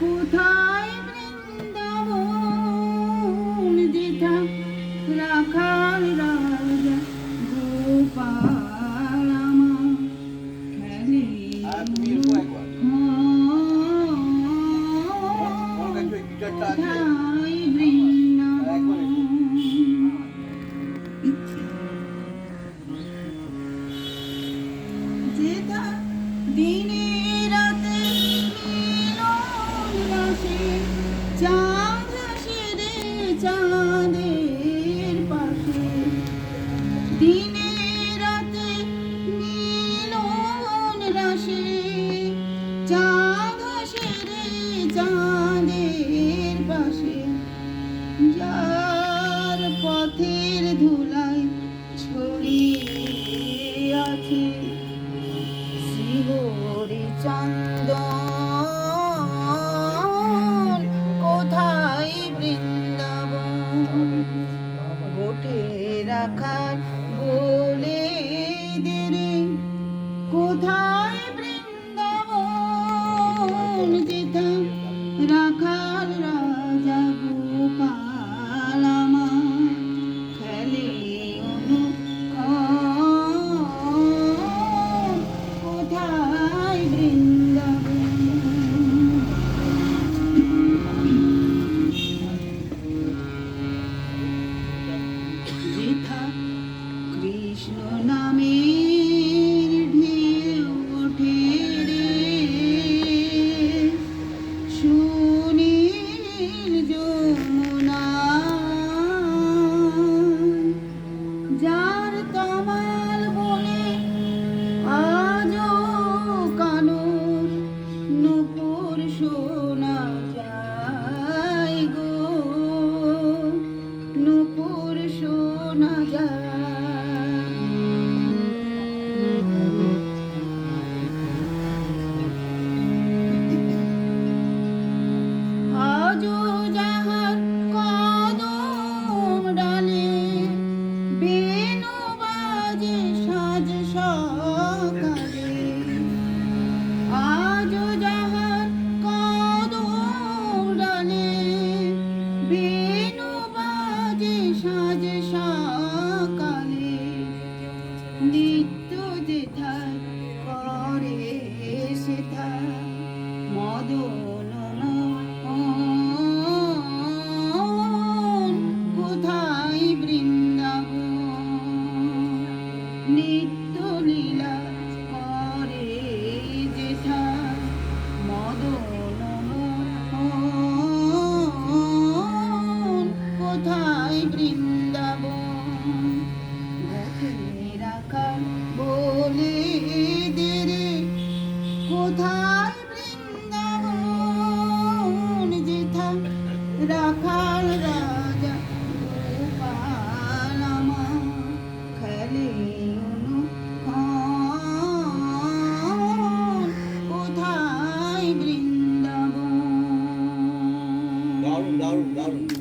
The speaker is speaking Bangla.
কোথায় বৃন্দাবন যেথা রাখাল রাজা গোপাল খেলে কোথায় বৃন্দাবন? যেথা দিনে 짠! রাখার বলে দেরে কোথায় বৃন্দাবন যেতাম রাখার রাজা গোপাল কোথায় বৃন্দ কোথায় বৃন্দাবন দারুণ দারুণ দারুণ।